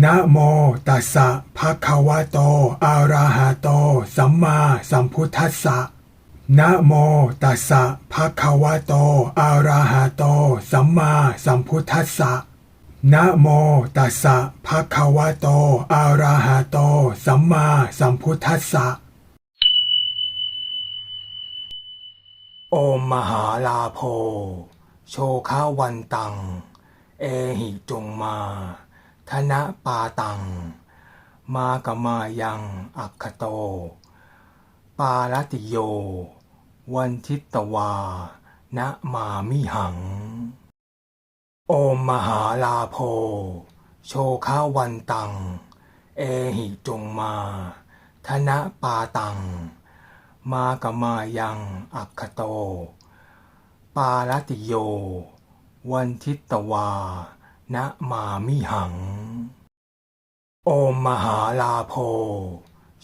นะโมตัสสะภะคะวะโต อะระหะโต สัมมาสัมพุทธัสสะนะโมตัสสะภะคะวะโต อะระหะโต สัมมาสัมพุทธัสสะนะโมตัสสะภะคะวะโต อะระหะโต สัมมาสัมพุทธัสสะโอมมหาลาโภโชคาวันตัง เอหิจงมา ธนะปาตัง มากะมายัง อัคคโต ปาลติโย วันทิตวา นะมามิหัง โอมมหาลาโภโชคาวันตัง เอหิจงมา ธนะปาตัง มากะมายัง อัคคโต ปาลติโย วันทิตวานะมามิหัง โอมมหาลาโภ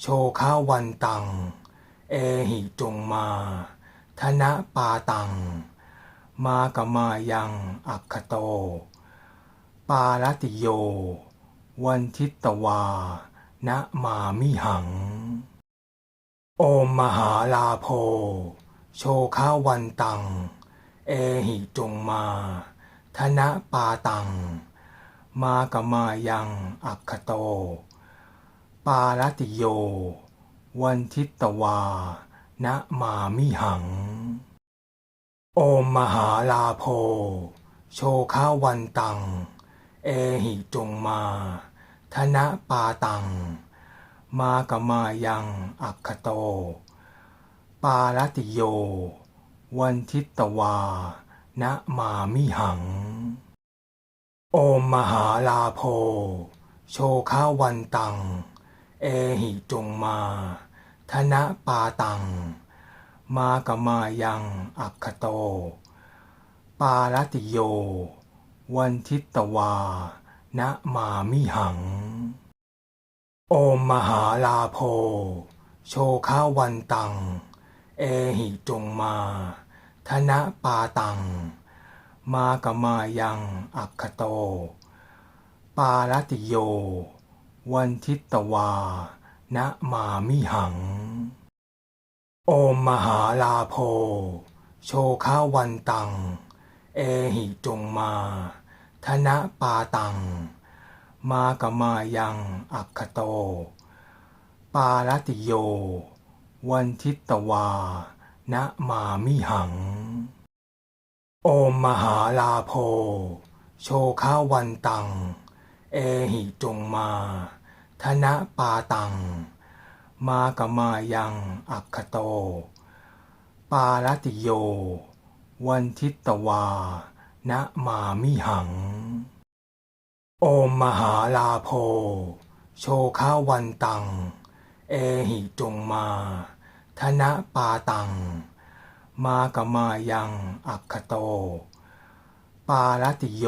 โชคาวันตัง เอหิจงมา ธนะปาตัง มากะมายังอัคคโต ปาลติโย วันทิตวา นะมามิหัง โอมมหาลาโภโชคาวันตัง เอหิจงมา ธนะปาตัง มากะมายังอัคคโต ปาลติโย วันทิตวา นะมามิหัง โอมมหาลาโภโชคาวันตัง เอหิจงมา ธนะปาตัง มากะมายังอัคคโต ปาลติโย วันทิตวา นะมามิหัง โอมมหาลาโภโชคาวันตัง เอหิจงมา ธนะปาตัง มากะมายังอัคคโต ปาลติโย วันทิตวา นะมามิหัง โอมมหาลาโภโชคาวันตัง เอหิจงมา ธนะปาตัง มากะมายังอัคคโต ปาลติโย วันทิตวานะมามิหัง โอมมหาลาโภโชคาวันตัง เอหิจงมา ธนะปาตัง มากะมายังอัคคโต ปาลติโย วันทิตวานะมามิหัง โอมมหาลาโภโชคาวันตัง เอหิจงมา ธนะปาตัง มากะมายังอัคคโต ปาลติโย วันทิตวา นะมามิหัง โอมมหาลาโภโชคาวันตัง เอหิจงมา ธนะปาตัง มากะมายังอัคคโต ปาลติโย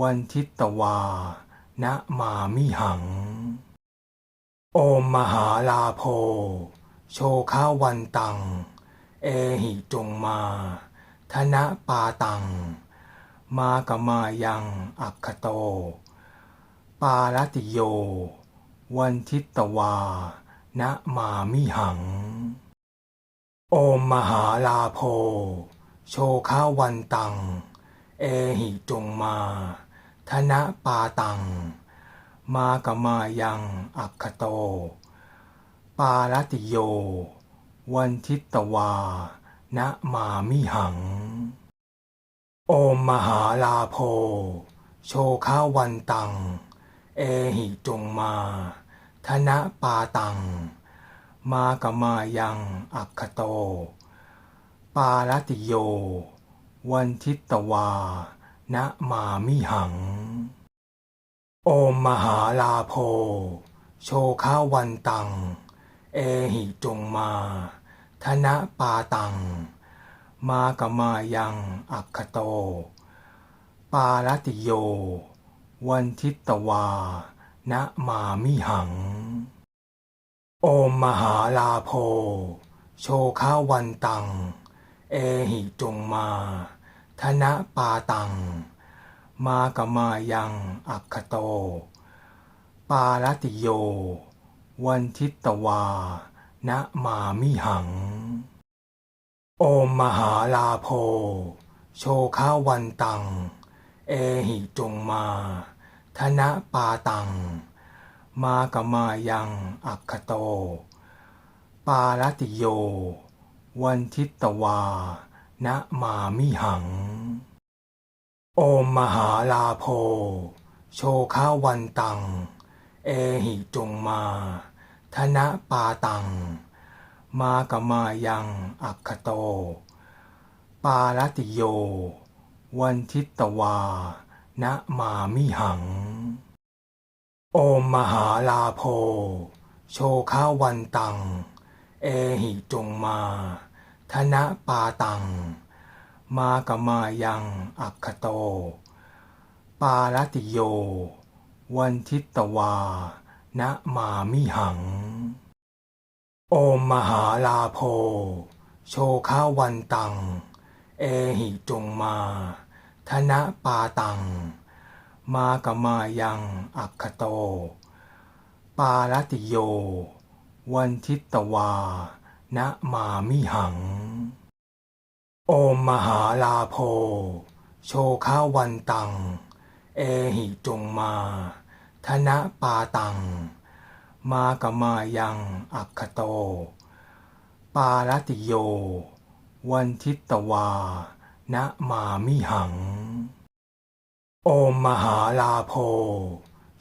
วันทิตวานะมามิหัง โอมมหาลาโภโชคาวันตัง เอหิจงมา ธนะปาตัง มากะมายังอัคคโต ปาลติโย วันทิตวานะมามิหัง โอมมหาลาโภโชคาวันตัง เอหิจงมา ธนะปาตัง มากะมายังอัคคโต ปาลติโย วันทิตวา นะมามิหัง โอมมหาลาโภโชคาวันตัง เอหิจงมา ธนะปาตัง มากะมายังอัคคโต ปาลติโย วันทิตวา นะมามิหัง โอมมหาลาโภโชคาวันตัง เอหิจงมา ธนะปาตัง มากะมายังอัคคโต ปาลติโย วันทิตวา นะมามิหัง โอมมหาลาโภโชคาวันตัง เอหิจงมาธนะปาตัง มากะมายังอัคคโต ปาลติโย วันทิตวา นะมามิหัง โอมมหาลาโภโชคาวันตัง เอหิจงมาธนะปาตัง มากมายังอัคคโต ปาลติโย วันทิตวา นะมามิหัง โอมมหาลาโภโชคาวันตัง เอหิจงมา ธนะปาตัง มากมายังอัคคโต ปาลติโย วันทิตวา นะมามิหัง โอมมหาลาโภโชคาวันตัง เอหิจงมา ธนะปาตัง มากมายังอัคคโต ปาลติโย วันทิตวา นะมามิหัง โอมมหาลาโภโชคาวันตัง เอหิจงมา ธนะปาตัง มากมายังอัคคโต ปาลติโย วันทิตวา นะมามิหัง โอมมหาลาโภโชคาวันตัง เอหิจงมา ธนะปาตัง มากมายังอัคคโต ปาลติโย วันทิตวา นะมามิหัง โอมมหาลาโภ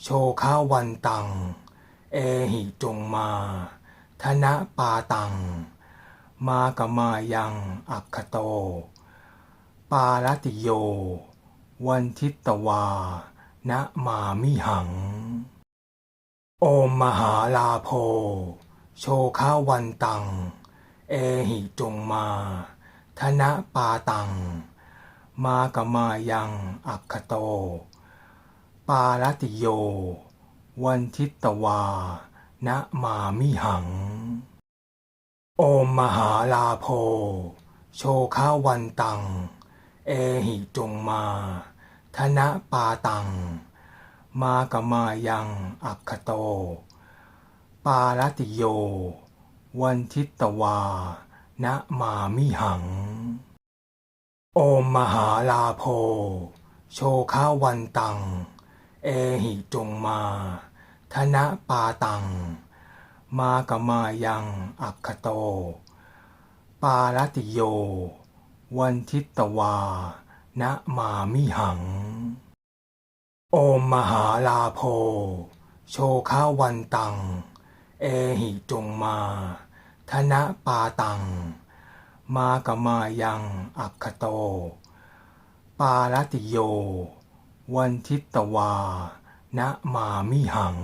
โชคาวันตัง เอหิจงมา ธนะปาตัง มากมายังอัคคโต ปาลติโย วันทิตวา นะมามิหัง โอมมหาลาโภโชคาวันตัง เอหิจงมา ธนะปาตัง มากมายังอัคคโต ปาลติโย วันทิตวา นะมามิหัง โอมมหาลาโภโชคาวันตัง เอหิจงมา ธนะปาตัง มากมายังอัคคโต ปาลติโย วันทิตวา นะมามิหัง โอมมหาลาโภโชคาวันตัง เอหิจงมา ธนะปาตัง มากมายังอัคคโต ปาลติโย วันทิตวา นะมามิหัง โอมมหาลาโภโชคาวันตัง เอหิจงมา ธนะปาตัง มากมายังอัคคโต ปาลติโย วันทิตวานะมามิหัง